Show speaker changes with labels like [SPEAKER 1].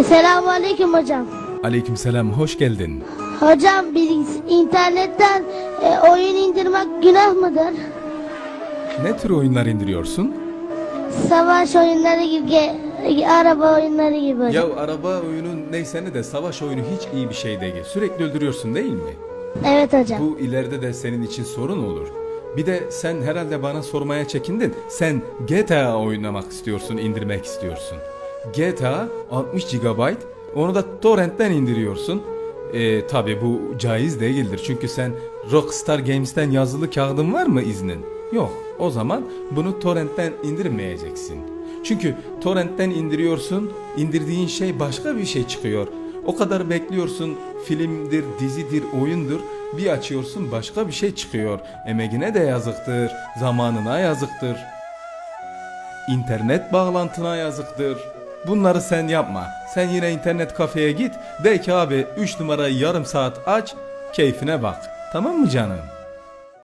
[SPEAKER 1] Selamun Aleyküm hocam.
[SPEAKER 2] Aleykümselam, hoş geldin.
[SPEAKER 1] Hocam bilgis internetten e, oyun indirmek günah mıdır?
[SPEAKER 2] Ne tür oyunlar indiriyorsun?
[SPEAKER 1] Savaş oyunları gibi, ge- araba oyunları gibi hocam.
[SPEAKER 2] Ya araba oyunu neyse ne de savaş oyunu hiç iyi bir şey değil. Sürekli öldürüyorsun değil mi?
[SPEAKER 1] Evet hocam.
[SPEAKER 2] Bu ileride de senin için sorun olur. Bir de sen herhalde bana sormaya çekindin. Sen GTA oynamak istiyorsun, indirmek istiyorsun. GTA 60 GB, onu da torrentten indiriyorsun. Ee, tabi bu caiz değildir. Çünkü sen Rockstar Games'ten yazılı kağıdın var mı iznin? Yok. O zaman bunu torrentten indirmeyeceksin. Çünkü torrentten indiriyorsun, indirdiğin şey başka bir şey çıkıyor. O kadar bekliyorsun, filmdir, dizidir, oyundur. Bir açıyorsun başka bir şey çıkıyor. Emeğine de yazıktır, zamanına yazıktır. İnternet bağlantına yazıktır. Bunları sen yapma. Sen yine internet kafeye git. De ki abi 3 numarayı yarım saat aç, keyfine bak. Tamam mı canım?